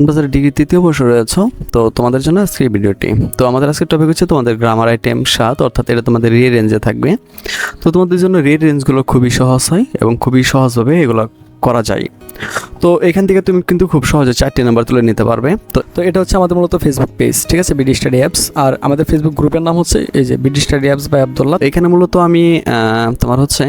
বাজার ডিগ্রি তৃতীয় বর্ষ রয়েছে, তো তোমাদের জন্য আজকে এই ভিডিওটি। তো আমাদের আজকের টপিক হচ্ছে তোমাদের গ্রামার আইটেম সাত, অর্থাৎ এটা তোমাদের রে রেঞ্জে থাকবে। তো তোমাদের জন্য রে রেঞ্জগুলো খুবই সহজ হয় এবং খুবই সহজভাবে এগুলো করা যায়। তো এখান থেকে তুমি কিন্তু খুব সহজে চারটি নাম্বার তুলে নিতে পারবে। তো তো এটা হচ্ছে আমাদের মূলত ফেসবুক পেজ ঠিক আছে? বিডি স্টাডি অ্যাপস আর আমাদের ফেসবুক গ্রুপের নাম হচ্ছে এই যে BD study apps by Abdullah এখানে মূলত আমি তোমার হচ্ছে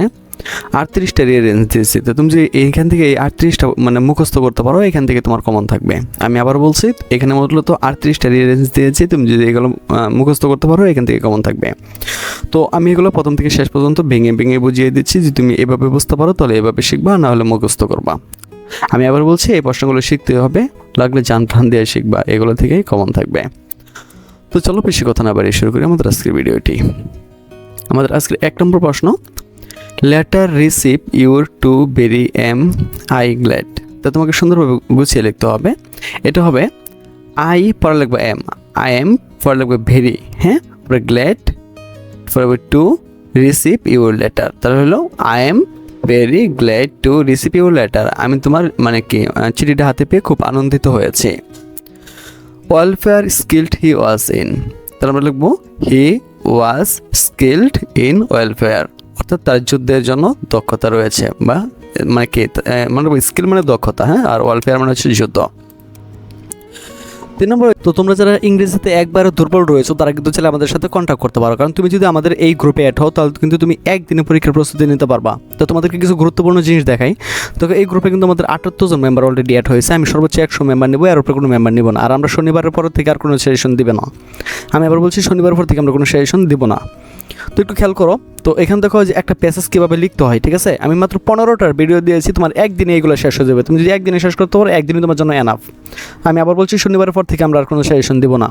আটত্রিশটা রেঞ্জ দিয়েছি। তো তুমি যে এইখান থেকে এই আটত্রিশটা মানে মুখস্থ করতে পারো এখান থেকে তোমার কমন থাকবে। আমি আবার বলছি, এখানে মূলত আটত্রিশটা রেঞ্জ দিয়েছি, তুমি যদি এগুলো মুখস্থ করতে পারো, এখান থেকে কমন থাকবে। তো আমি এগুলো প্রথম থেকে শেষ পর্যন্ত ভেঙে ভেঙে বুঝিয়ে দিচ্ছি যে তুমি এভাবে বুঝতে পারো, তাহলে এভাবে শিখবা, না হলে মুখস্থ করবা। আমি আবার বলছি, এই প্রশ্নগুলো শিখতে হবে, লাগলে যান প্রাণ দিয়ে শিখবা, এগুলো থেকেই কমন থাকবে। তো চলো বেশি কথা না বাড়িয়ে শুরু করি আমাদের আজকের ভিডিওটি আমাদের আজকের এক নম্বর প্রশ্ন letter receive your to very am I glad তা তোমাকে সুন্দরভাবে গুছিয়ে লিখতে হবে। এটা হবে আই পরে লিখবে এম আই এম পরে লিখবে ভেরি হ্যাঁ? পরে গ্ল্যাড পরে টু রিসিভ ইউর লেটার তাহলে হলো I am very glad to receive your letter আমি তোমার মানে কি চিঠিটা হাতে পেয়ে খুব আনন্দিত হয়েছি। Welfare skilled he was in তাহলে আমরা লিখব he was skilled in welfare অর্থাৎ তার যুদ্ধের জন্য দক্ষতা রয়েছে বা মানে কি মানে স্কিল মানে দক্ষতা হ্যাঁ আর ওয়েলফেয়ার মানে হচ্ছে যুদ্ধ। তিন নম্বর, তো তোমরা যারা ইংরেজিতে একবারে দুর্বল রয়েছো, তারা কিন্তু চাইলে আমাদের সাথে কন্ট্যাক্ট করতে পারো। কারণ তুমি যদি আমাদের এই গ্রুপে অ্যাড হও, তাহলে কিন্তু তুমি একদিনে পরীক্ষার প্রস্তুতি নিতে পারবা। তো তোমাদেরকে কিছু গুরুত্বপূর্ণ জিনিস দেখাই। তো এই গ্রুপে কিন্তু আমাদের আটাত্তর জন মেম্বার অলরেডি অ্যাড হয়েছে। আমি সর্বোচ্চ একশো মেম্বার নেব আর উপরে কোনো মেম্বার নিব না। আর আমরা শনিবারের পর থেকে আর কোনো সেশন দিবে না। আমি আবার বলছি শনিবার পর থেকে আমরা কোনো সেশন দিব না। তো একটু খেয়াল করো তো এখান দেখো যে একটা প্যাসেজ কীভাবে লিখতে হয়, ঠিক আছে? আমি মাত্র পনেরোটার ভিডিও দিয়েছি, তোমার একদিনে এগুলো শেষ হয়ে যাবে। তুমি যদি একদিনে শেষ করতে পারো একদিনে তোমার জন্য এনাফ আমি আবার বলছি, শনিবারের পর থেকে আমরা আর কোনো সাজেশন দিব না।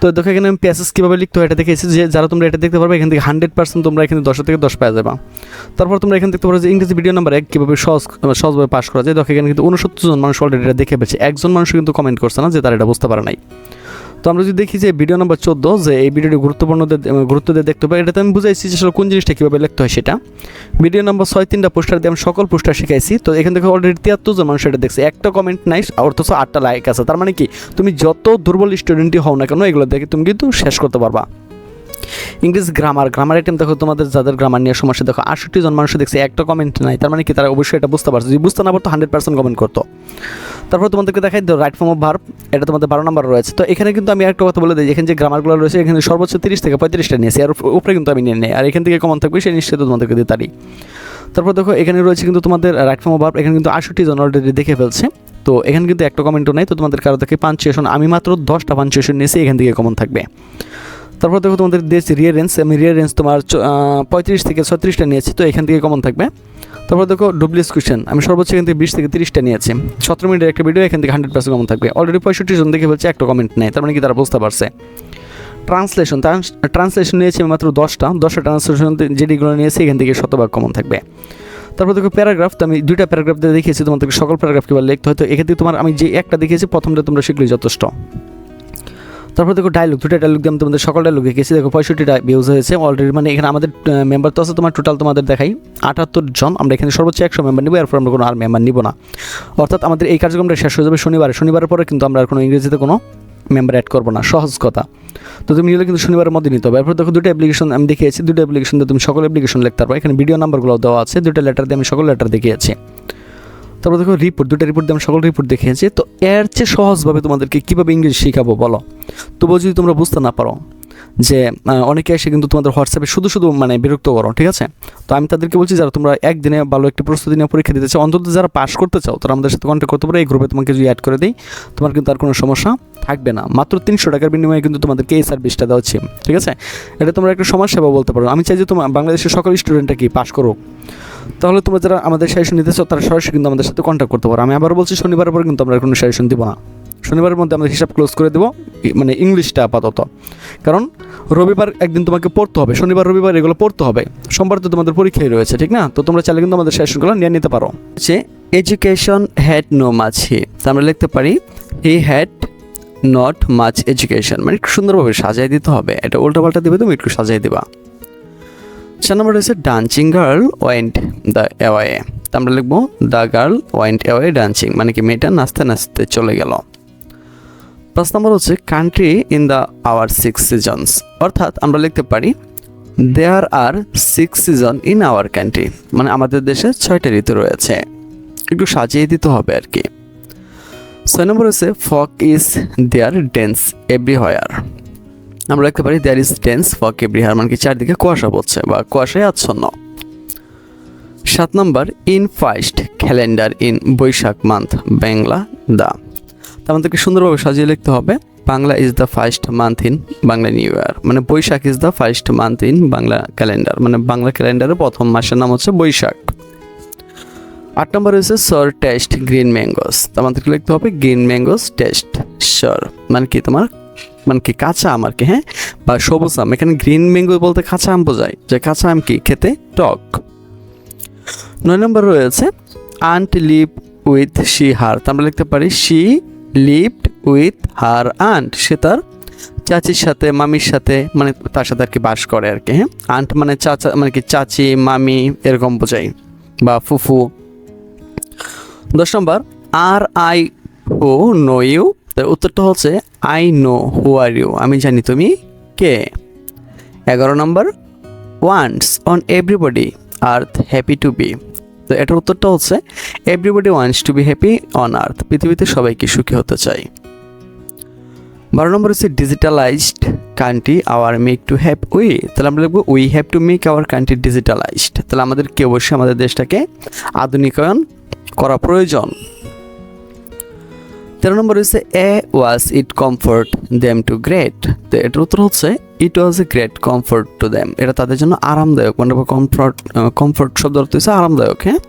তো দেখো, এখানে আমি প্যাসেজ কীভাবে লিখতে হয়, এটা দেখেছি যে যারা তোমরা এটা দেখতে পারবে, এখান থেকে হান্ড্রেড পার্সেন্ট তোমরা এখানে দশ থেকে দশ পাওয়া যাবে। তারপর তোমরা এখানে দেখতে পারো যে ইংরেজি ভিডিও নাম্বার এক কীভাবে সহজ সহজভাবে পাস করা যায়। দেখো, এখানে কিন্তু উনসত্তর জন মানুষ অলরেডি এটা দেখে পেয়েছে একজন মানুষ কিন্তু কমেন্ট করছে না যে তারা এটা বুঝতে পারে নাই। তো আমরা যদি দেখি যে ভিডিও নাম্বার চোদ্দ, যে এই ভিডিওটি গুরুত্বপূর্ণ গুরুত্ব দিয়ে দেখতে হবে এটাতে আমি বুঝাইছি যে আসলে কোন জিনিসটা কীভাবে লিখতে হয় সেটা। ভিডিও নাম্বার ছয়, তিনটা পোস্টার দিয়ে আমি সকল পোস্টার শিখাইছি। তো এখান থেকে অলরেডি তিয়াত্তর জন মানুষ এটা দেখছে। একটা কমেন্ট নাই অর্থ আটটা লাইক আছে। তার মানে কি, তুমি যত দুর্বল স্টুডেন্টই হও না কেন, এগুলো দেখে তুমি কিন্তু শেষ করতে পারবা। ইংলিশ গ্রামার গ্রামার আইটেম দেখো তোমাদের যাদের গ্রামার নিয়ে সমস্যা, দেখো আটষট্টি জন মানুষ দেখছে, একটা কমেন্ট নাই। তার মানে কি, তারা অবশ্যই এটা বুঝতে পারছে। যদি বুঝতে না পারতো হান্ড্রেড পার্সেন্ট কমেন্ট করতো। তারপর তোমাদেরকে দেখাই দাও রাইট ফর্ম অফ ভার্ব এটা তোমাদের বারো নাম্বার রয়েছে। তো এখানে কিন্তু আমি একটা কথা বলে দিই, এখানে যে গ্রামারগুলো রয়েছে, এখানে সর্বোচ্চ তিরিশ থেকে পঁয়ত্রিশটা নিয়েছি, আর উপরে কিন্তু আমি নিয়ে নেই। আর এখান থেকে কমন থাকবে, সেই নিশ্চিত তোমাদেরকে দিতে পারি। তারপর দেখো, এখানে রয়েছে কিন্তু তোমাদের রাইট ফর্ম অফ ভার্ব এখানে কিন্তু আষট্টি জন অলরেডি দেখে ফেলছে। তো এখানে কিন্তু একটা কমেন্টও নেই, তো তোমাদের কারও থেকে পাঞ্চুয়েশন আমি মাত্র দশটা পাঞ্চুয়েশন নিয়েছি, এখান থেকে কমন থাকবে। তারপর দেখো তোমাদের দিয়েছি রিয়ার রেঞ্জ আমি রিয়ার রেঞ্জ তোমার পঁয়ত্রিশ থেকে ছত্রিশটা নিয়েছি, তো এখান থেকে কমন থাকবে। তারপর দেখো ডুপ্লিস কোয়েশ্চেন আমি সর্বোচ্চ এখান থেকে বিশ থেকে তিরিশটা নিয়েছি। সতেরো মিনিটের একটা ভিডিও এখান থেকে হান্ড্রেড পার্সেন্ট কমন থাকবে। অলরেডি পঁয়ষট্টি জন দেখে বলছে একটা কমেন্ট নেই, তার মানে কি তারা বুঝতে পারছে। ট্রান্সলেশন ট্রান্সলেশন নিয়েছি আমি মাত্র দশটা দশটা ট্রান্সলেশন যেটিগুলো নিয়েছি, এখান থেকে শতভাগ কমন থাকবে। তারপর দেখো প্যারাগ্রাফ তো আমি দুইটা প্যারাগ্রাফ দিয়ে দেখিয়েছি, তোমাদেরকে সকল প্যারাগ্রাফ কীভাবে লিখতে হয়, তো এক্ষেত্রে তোমার আমি যে একটা দেখিয়েছি, প্রথমটা তোমরা শিখলেই যথেষ্ট। তারপর দেখো ডায়লগ দুটো ডায়লগ দিয়ে আমি তোমাদের সকল ডায়লগ দেখিয়েছি দেখো পঁয়ষট্টিটা ভিউজ হয়েছে অলরেডি মানে এখানে আমাদের মেম্বার তো আছে তোমার টোটাল তোমাদের দেখাই। আটাত্তর জন, আমরা এখানে সর্বোচ্চ একশো মেম্বার নিব, এরপর আমরা কোনো আর মেম্বার নিব না। অর্থাৎ আমাদের এই কার্যক্রমটা শেষ হয়ে যাবে শনিবারে। শনিবারের পরে কিন্তু আমরা আর কোনো ইংরেজিতে কোনো মেম্বার অ্যাড করব না। সহজ কথা। তো তুমি নিলে কিন্তু শনিবারের মধ্যে নিতে হবে। এরপর দেখো দুটো অ্যাপ্লিকেশন আমি দেখিয়েছি। দুটো অ্যাপ্লিকেশন দিয়ে তুমি সকল অ্যাপ্লিকেশন লিখতে পারবে। এখানে ভিডিও নাম্বারগুলো দেওয়া আছে। দুটো লেটার দিয়ে আমি সকল লেটার দেখিয়েছি। তারপর দেখো রিপোর্ট দুটো রিপোর্ট দিয়ে আমি সকল রিপোর্ট দেখিয়েছি। তো এর চেয়ে সহজভাবে তোমাদেরকে কীভাবে ইংরেজি শেখাবো বলো? তবুও যদি তোমরা বুঝতে না পারো যে অনেকে এসে কিন্তু তোমাদের হোয়াটসঅ্যাপে শুধু শুধু মানে বিরক্ত করো, ঠিক আছে? তো আমি তাদেরকে বলছি, যারা তোমরা একদিনে ভালো একটি প্রস্তুতি নিয়ে পরীক্ষা দিতে চাও, অন্তত যারা পাস করতে চাও, তারা আমাদের সাথে কন্ট্যাক্ট করতে পারো। এই গ্রুপে তোমাকে যদি অ্যাড করে দিই, তোমার কিন্তু আর কোনো সমস্যা থাকবে না। মাত্র তিনশো টাকার বিনিময়ে কিন্তু তোমাদেরকে এই সার্ভিসটা দেওয়া হচ্ছে, ঠিক আছে? এটা তোমরা একটা সমাজ সেবা বলতে পারো। আমি চাই যে তোমার বাংলাদেশের সকল স্টুডেন্টটা কি পাস করুক। তাহলে তোমরা যারা আমাদের সাজেশন নিতে চাও তারা সরাসরি কিন্তু আমাদের সাথে কন্ট্যাক্ট করতে পারো। আমি আবার বলছি, শনিবারের পর কিন্তু আমরা কোনো সাজেশন দিব না। শনিবারের মধ্যে আমরা হিসাব ক্লোজ করে দেবো মানে ইংলিশটা আপাতত। কারণ রবিবার একদিন তোমাকে পড়তে হবে, শনিবার, রবিবার এগুলো পড়তে হবে। সোমবার তো তোমাদের পরীক্ষাই রয়েছে, ঠিক না? তো তোমরা চাইলে কিন্তু আমাদের সেশনগুলো নিয়ে নিতে পারো। হচ্ছে education had no much he তা আমরা লিখতে পারি he had not much education মানে একটু সুন্দরভাবে সাজাই দিতে হবে। এটা উল্টোপাল্টা দিবে তুমি, একটু সাজাই দিবা। চার নম্বর রয়েছে dancing girl went the away আমরা লিখব the girl went away dancing মানে কি মেয়েটা নাচতে নাচতে চলে গেল পাঁচ নম্বর হচ্ছে country in the our six seasons অর্থাৎ আমরা লিখতে পারি there are six season in our country মানে আমাদের দেশে ছয়টা ঋতু রয়েছে একটু সাজিয়ে দিতে হবে আর কি ছয় নম্বর হচ্ছে ফক ইজ দেয়ার ডেন্স এভরিহয়ার আমরা লিখতে পারি there is dense fog everywhere মানে কি চারদিকে কুয়াশা পড়ছে বা কুয়াশায় আচ্ছন্ন। সাত নম্বর in first calendar in Baishakh month Bangla দা। আমাদেরকে সুন্দরভাবে সাজিয়ে লিখতে হবে, Bangla is the first month in Bangla new year মানে Baishakh is the first month in Bangla calendar মানে বাংলা ক্যালেন্ডারের প্রথম মাসের নাম হচ্ছে বৈশাখ। আট নম্বর হচ্ছে সর টেস্ট গ্রিন ম্যাঙ্গোস আমাদেরকে লিখতে হবে গ্রিন ম্যাঙ্গোস টেস্ট সর মানে কি তোমার মানে কি কাঁচা আম আর কি হ্যাঁ? বা সবুজ আম। এখানে গ্রিন ম্যাঙ্গো বলতে কাঁচা আম বোঝায়, যে কাঁচা আম কি? খেতে টক। নয় নম্বর রয়েছে aunt live with she her তা আমরা লিখতে পারি, she lived with her aunt সে তার চাচির সাথে, মামির সাথে মানে তার সাথে আর কি বাস করে আর কি হ্যাঁ? আন্ট মানে চাচা মানে কি চাচি, মামি, এরকম বোঝাই বা ফুফু। দশ নম্বর, are I who know you তার উত্তরটা হচ্ছে I know who are you আমি জানি তুমি কে। এগারো নম্বর wants on everybody earth happy to be তো এটার উত্তরটা হচ্ছে everybody wants to be happy on earth পৃথিবীতে সবাইকে সুখী হতে চাই। বারো নম্বর হচ্ছে digitalized country our make to have we তাহলে আমরা লিখব we have to make our country digitalized তাহলে আমাদেরকে অবশ্যই আমাদের দেশটাকে আধুনিকায়ন করা প্রয়োজন। তেরো নম্বর হচ্ছে a was it comfort them to great. তো এটার উত্তর হচ্ছে, it was a great comfort to them. এটা তাদের জন্য আরামদায়ক মানে কমফোর্ট কমফোর্ট শব্দ অর্থ হচ্ছে আরামদায়ক হ্যাঁ?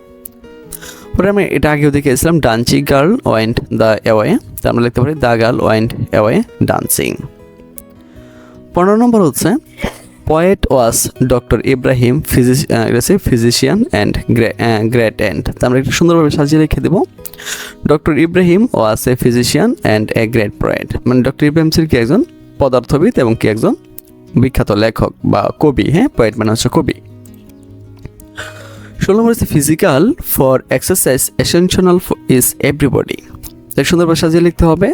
পরে আমি এটা আগেও দেখেছিলাম dancing girl went the away. তো আমরা লিখতে পারি the girl went away dancing পনেরো নম্বর হচ্ছে poet was doctor Ibrahim physician and great and আমরা একটু সুন্দরভাবে সাজিয়ে রেখে দেবো। Doctor Ibrahim was a physician and a great poet মানে ডক্টর ইব্রাহিম ছিল কি একজন পদার্থবিদ এবং কি একজন বিখ্যাত লেখক বা কবি হ্যাঁ? পয়েট মানে হচ্ছে কবি। ষোলো নম্বর হচ্ছে physical for exercise essential is everybody সুন্দরভাবে সাজিয়ে লিখতে হবে।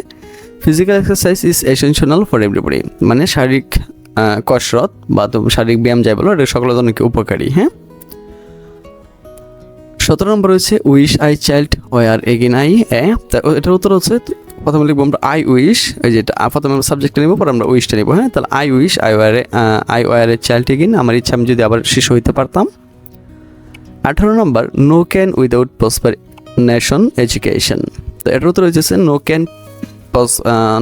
Physical exercise is essential for everybody মানে শারীরিক কসরত বা শারীরিক ব্যায়াম যাই বলো, এটা সকলের জন্য উপকারী হ্যাঁ? সতেরো নম্বর হচ্ছে wish I child were again I a এটার উত্তর হচ্ছে, প্রথমে লিখব আমরা আই উইশ ওই যেটা প্রথমে আমরা সাবজেক্টটা নেব, পরে আমরা উইশটা নেব হ্যাঁ? তাহলে I wish I were I were child again আমার ইচ্ছা, আমি যদি আবার শিশু হইতে পারতাম। আঠারো নম্বর no can without prosper nation education তো এটার উত্তর হচ্ছে no can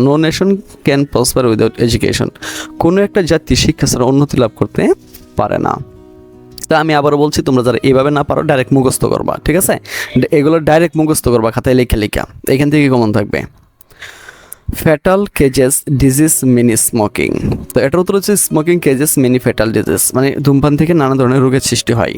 no nation can prosper without education কোনো একটা জাতি শিক্ষা ছাড়া উন্নতি লাভ করতে পারে না। তা আমি আবারও বলছি, তোমরা যারা এভাবে না পারো ডাইরেক্ট মুখস্থ করবা, ঠিক আছে? এগুলো ডাইরেক্ট মুখস্থ করবা খাতায় লেখা লেখা। এখান থেকে কমন থাকবে। Fatal causes disease many smoking তো এটার উত্তর হচ্ছে smoking causes many fatal disease মানে ধূমপান থেকে নানা ধরনের রোগের সৃষ্টি হয়।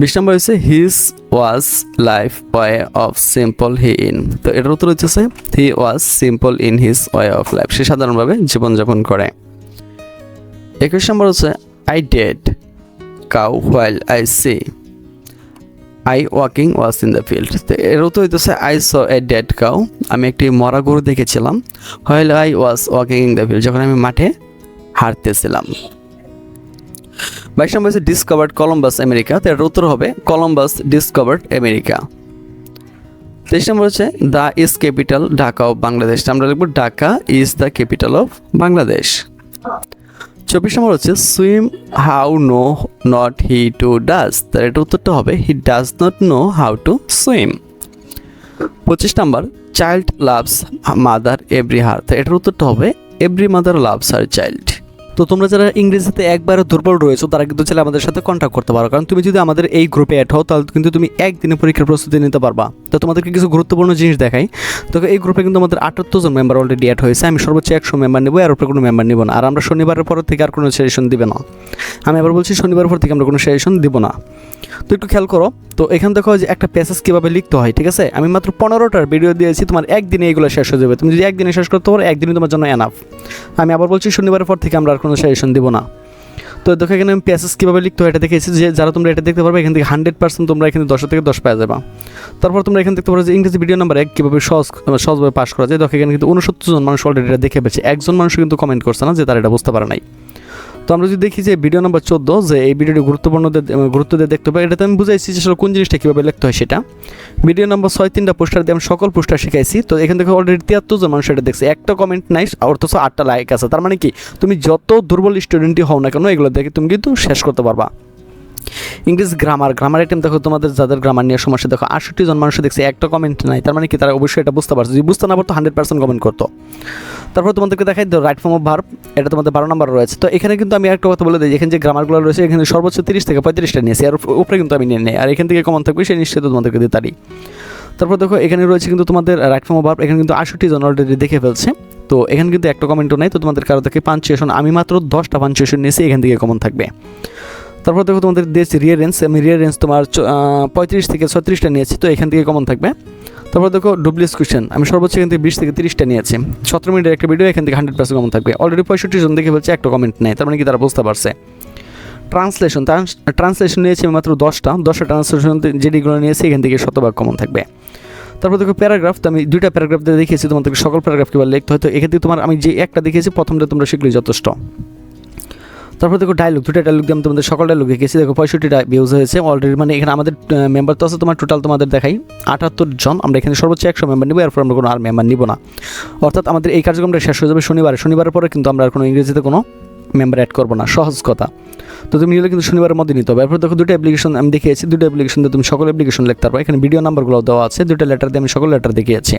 বিশ নম্বর হচ্ছে his was life way of simple he in তো এটার উত্তর হচ্ছে he was simple in his way of life সে সাধারণভাবে জীবনযাপন করে। একুশ নম্বর হচ্ছে I dead cow while I see I walking was in the field তো এর উত্তর হইতেছে I saw a dead cow আমি একটি মরা গরু দেখেছিলাম while I was walking in the field যখন আমি মাঠে হাঁটতেছিলাম। বাইশ নম্বর হচ্ছে ডিসকভার্ড কলম্বাস আমেরিকা তো এটার উত্তর হবে কলম্বাস ডিসকভার্ড আমেরিকা তেইশ নম্বর হচ্ছে the is capital Dhaka of Bangladesh আমরা লিখব Dhaka is the capital of Bangladesh চব্বিশ নম্বর হচ্ছে swim how know not he to does তার এটা উত্তরটা হবে he does not know how to swim পঁচিশ নম্বর child loves mother every her এটার উত্তরটা হবে every mother loves her child তো তোমরা যারা ইংরেজিতে একবারে দুর্বল রয়েছো, তারা কিন্তু চাইলে আমাদের সাথে কন্ট্যাক্ট করতে পারো। কারণ তুমি যদি আমাদের এই গ্রুপে অ্যাড হও, তাহলে কিন্তু তুমি একদিনে পরীক্ষার প্রস্তুতি নিতে পারবা। তো তোমাদেরকে কিছু গুরুত্বপূর্ণ জিনিস দেখাই। তো এই গ্রুপে কিন্তু আমাদের আটাত্তর জন মেম্বার অলরেডি অ্যাড হয়েছে। আমি সর্বোচ্চ একশো মেম্বার নেব আর উপরে কোনো মেম্বার নেব না। আর আমরা শনিবারের পর থেকে আর কোনো সেশন দিবে না। আমি আবার বলছি শনিবার পর থেকে আমরা কোনো সেশন দিব না। তো একটু খেয়াল করো, তো এখান দেখো যে একটা প্যাসেজ কীভাবে লিখতে হয়, ঠিক আছে? আমি মাত্র পনেরোটার ভিডিও দিয়েছি, তোমার একদিনে এগুলো শেষ হয়ে যাবে। তুমি যদি একদিনে শেষ করতে পারো একদিনে তোমার জন্য এনাফ আমি আবার বলছি, শনিবারের পর থেকে আমরা আর কোনো সেশন দিব না। তো দেখো এখানে আমি প্যাসেজ কীভাবে লিখতে হয়, এটা দেখেছি যে যারা তোমরা এটা দেখতে পারবে, এখান থেকে হান্ড্রেড পার্সেন্ট তোমরা এখানে দশ থেকে দশ পাওয়া যাবে। তারপর তোমরা এখানে দেখতে পারো যে ইংরেজি ভিডিও নাম্বার এক কীভাবে সহজ সহজভাবে পাস করা যায়। দেখো এখানে কিন্তু উনসত্তর জন মানুষ অলরেডি এটা দেখে পেয়েছে একজন মানুষ কিন্তু কমেন্ট করছে না যে তারা এটা বুঝতে পারে নাই। তো আমরা যদি দেখি যে ভিডিও নাম্বার চোদ্দ, যে এই ভিডিওটি গুরুত্বপূর্ণ গুরুত্ব দিয়ে দেখতে পাই এটাতে আমি বুঝাইছি যে আসলে কোন জিনিসটা কীভাবে লিখতে হয় সেটা। ভিডিও নাম্বার ছয়, তিনটা পোস্টার দিয়ে আমি সকল পোস্টার শিখাইছি। তো এখান থেকে অলরেডি তিয়াত্তর জন মানুষ এটা দেখছে। একটা কমেন্ট নাই অর্থ আটটা লাইক আছে। তার মানে কি, তুমি যত দুর্বল স্টুডেন্টই হও না কেন, এগুলো দেখে তুমি কিন্তু শেষ করতে পারবা। ইংলিশ গ্রামার গ্রামার আইটেম দেখো তোমাদের যাদের গ্রামার নিয়ে সমস্যা, দেখো আটষট্টি জন মানুষ দেখছে, একটা কমেন্ট নাই। তার মানে কি? তারা অবশ্যই এটা বুঝতে পারছে। যদি বুঝতে না পারতো হান্ড্রেড পার্সেন্ট কমেন্ট করতো। তারপর তোমাদেরকে দেখাই দাও রাইট ফর্ম অফ ভার্ব এটা তোমাদের বারো নম্বর রয়েছে। তো এখানে কিন্তু আমি একটা কথা বলে দিই, এখানে যে গ্রামারগুলো রয়েছে, এখানে সর্বোচ্চ তিরিশ থেকে পঁয়ত্রিশটা নিয়েছি। আর উপরে কিন্তু আমি নিয়ে নেই। আর এখান থেকে কমন থাকবে সেই নিশ্চিত তোমাদেরকে দিতে পারি তারপর দেখো, এখানে রয়েছে কিন্তু তোমাদের রাইট ফর্ম অফ ভার্ব এখানে কিন্তু আষট্টি জন অলরেডি দেখে ফেলছে। তো এখানে কিন্তু একটা কমেন্টও নেই। তো তোমাদের কারও থেকে পাঞ্চুয়েশন আমি মাত্র দশটা পাঞ্চুয়েশন নিয়েছি, এখান থেকে কমন থাকবে। তারপর দেখো তোমাদের দেশ রিয়ারেন্স আমি রিয়ারেন্স তোমার পঁয়ত্রিশ থেকে ছত্রিশটা নিয়েছি, তো এখান থেকে কমন থাকবে। তারপর দেখো ডুপ্লিস কোয়েশ্চেন আমি সর্বোচ্চ এখান থেকে বিশ থেকে তিরিশটা নিয়েছি। সতেরো মিনিটের একটা ভিডিও এখান থেকে হান্ড্রেড পার্সেন্ট কমন থাকবে। অলরেডি পঁয়ষট্টি জন দেখে বলছে একটা কমেন্ট নেই, তার মানে কি তারা বুঝতে পারছে। ট্রান্সলেশন ট্রান্সলেশন নিয়েছি আমি মাত্র দশটা দশটা ট্রান্সলেশন যেটিগুলো নিয়েছি, এখান থেকে শতভাগ কমন থাকবে। তারপর দেখো প্যারাগ্রাফ তো আমি দুইটা প্যারাগ্রাফ দিয়ে দেখিয়েছি, তোমাদেরকে সকল প্যারাগ্রাফ কীভাবে লিখতে হয়। তো এক্ষেত্রে তোমার, আমি যে একটা দেখিয়েছি, প্রথমটা তোমরা শিখলেই যথেষ্ট। তারপর দেখো ডায়লগ দুটো ডায়লগ দিয়ে আমি তোমাদের সকল ডায়লগ দেখেছি দেখো পঁয়ষট্টিটা ভিউজ হয়েছে অলরেডি মানে এখানে আমাদের মেম্বার তো আছে তোমার টোটাল তোমাদের দেখাই। আটাত্তর জন, আমরা এখানে সর্বোচ্চ একশো মেম্বার নিবো, এরপর আমরা কোনো আর মেম্বার নিব না। অর্থাৎ আমাদের এই কার্যক্রমটা শেষ হয়ে যাবে শনিবারে। শনিবারের পরে কিন্তু আমরা আর কোনো ইংরেজিতে কোনো মেম্বার অ্যাড করব না। সহজ কথা। তো তুমি নিলে কিন্তু শনিবারের মধ্যে নিতে হবে। এরপর দেখো দুটো অ্যাপ্লিকেশন আমি দেখিয়েছি। দুটো অ্যাপ্লিকেশন দিয়ে তুমি সকল অ্যাপ্লিকেশন লিখতে পারবে। এখানে ভিডিও নাম্বারগুলো দেওয়া আছে। দুটো লেটার দিয়ে আমি সকল লেটার দেখিয়েছি।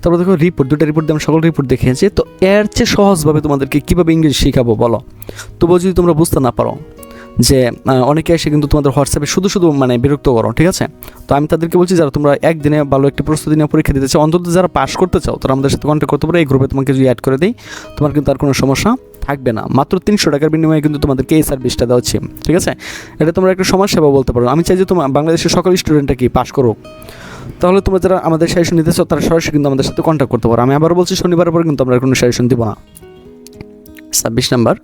তারপর দেখো রিপোর্ট দুটো রিপোর্ট দিয়ে আমি সকল রিপোর্ট দেখিয়েছি তো এর চেয়ে সহজভাবে তোমাদেরকে কীভাবে ইংরেজি শেখাবো বলো? তবুও যদি তোমরা বুঝতে না পারো যে অনেকে এসে কিন্তু তোমাদের হোয়াটসঅ্যাপে শুধু শুধু মানে বিরক্ত করো, ঠিক আছে? তো আমি তাদেরকে বলছি, যারা তোমরা একদিনে ভালো একটি প্রস্তুতি নিয়ে পরীক্ষা দিতে চাও, অন্তত যারা পাস করতে চাও, তারা আমাদের সাথে কন্ট্যাক্ট করতে পারো। এই গ্রুপে তোমাকে যদি অ্যাড করে দিই, তোমার কিন্তু আর কোনো সমস্যা থাকবে না। মাত্র তিনশো টাকার বিনিময়ে কিন্তু তোমাদেরকে এই সার্ভিসটা দেওয়া হচ্ছে। ঠিক আছে? এটা তোমরা একটা সমাজ সেবা বলতে পারো। আমি চাই যে তোমার বাংলাদেশের সকল স্টুডেন্টটা কি পাশ করুক। তাহলে তোমরা যারা আমাদের সাজেশন নিতে চাও তারা সরাসরি কিন্তু আমাদের সাথে কন্ট্যাক্ট করতে পারো। আমি আবার বলছি শনিবার পর কিন্তু আমরা কোনো সাজেশন দিব না। ছাব্বিশ number.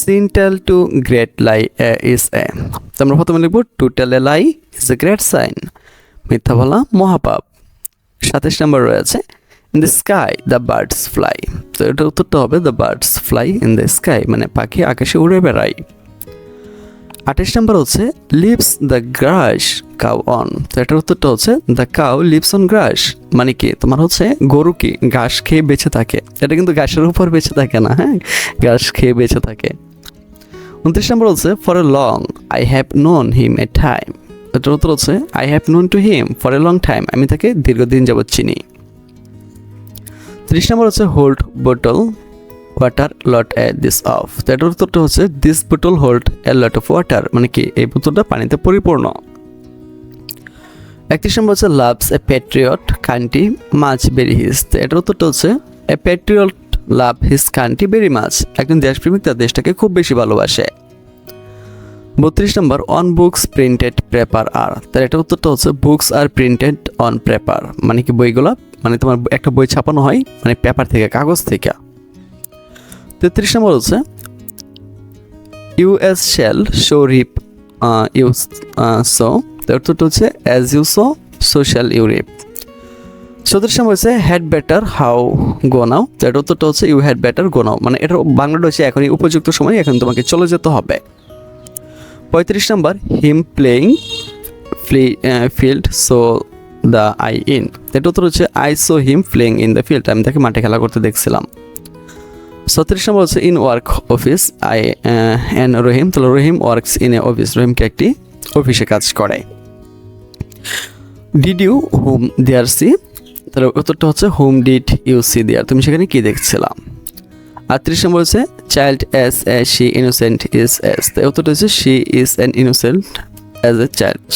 Sin tell to great lie a তো আমরা প্রথমে লিখব to tell a lie is a great sin মিথ্যা বলা মহাপাপ। সাতাশ নাম্বার রয়েছে in the sky the birds fly তো এটা উত্তরটা হবে the birds fly in the sky মানে পাখি আকাশে উড়ে বেড়ায়। আঠাশ নাম্বার হচ্ছে lives the grass cow on তো এটার উত্তরটা হচ্ছে the cow lives on grass মানে কি? তোমার হচ্ছে গরু কি? ঘাস খেয়ে বেঁচে থাকে। এটা কিন্তু ঘাসের উপর বেঁচে থাকে না হ্যাঁ? ঘাস খেয়ে বেঁচে থাকে। উনত্রিশ নম্বর হচ্ছে for a long I have known him a time এটার উত্তর হচ্ছে I have known to him for a long time আমি তাকে দীর্ঘদিন যাবৎ চিনি। ত্রিশ নম্বর হচ্ছে hold bottle water lot a this of এটার উত্তরটা হচ্ছে this bottle hold a lot of water মানে কি, এই বোতলটা পানিতে পরিপূর্ণ। একত্রিশ নম্বর হচ্ছে loves a patriot country much very his এটার উত্তরটা হচ্ছে এ প্যাট্রিয়ট লাভ হিস কান্ট্রি বেরি মাছ একজন দেশপ্রেমিক তার দেশটাকে খুব বেশি ভালোবাসে। বত্রিশ নম্বর on books printed paper are তার এটা উত্তরটা হচ্ছে books are printed on paper মানে কি বইগুলো মানে তোমার একটা বই ছাপানো হয় মানে পেপার থেকে, কাগজ থেকে। তেত্রিশ নম্বর হচ্ছে you as shall sow reap you so, তার হচ্ছে as you sow so shall you reap চৌত্রিশ নম্বর হচ্ছে had better how go now তার উত্তরটা হচ্ছে you had better go now মানে এটা বাংলাটা হচ্ছে এখনই উপযুক্ত সময়, এখন তোমাকে চলে যেতে হবে। পঁয়ত্রিশ নম্বর him playing field saw the I in. এটা উত্তর হচ্ছে I saw him playing in the field আমি তাকে মাঠে খেলা করতে দেখছিলাম। ছত্রিশ নম্বর হচ্ছে in work office I and Rahim তাহলে Rahim works in a office রহিমকে একটি অফিসে কাজ করে। Did you whom there see তাহলে উত্তরটা হচ্ছে whom did you see there তুমি সেখানে কি দেখছিলাম আটত্রিশ নম্বর হচ্ছে child as a she innocent is as তাই উত্তরটা হচ্ছে she is an innocent as a child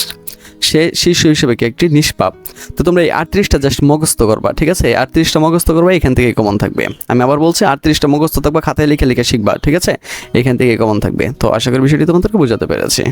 সে শিশু হিসেবে কি একটি নিষ্পাপ? তো তোমরা এই আটত্রিশটা জাস্ট মুখস্থ করবা, ঠিক আছে? এই আটত্রিশটা মুখস্থ করবা, এখান থেকে কমন থাকবে। আমি আবার বলছি আটত্রিশটা মুখস্থ থাকবা, খাতায় লিখে লিখে শিখবা, ঠিক আছে? এখান থেকে কমন থাকবে। তো আশা করি বিষয়টি তোমাদেরকে বোঝাতে পেরেছি।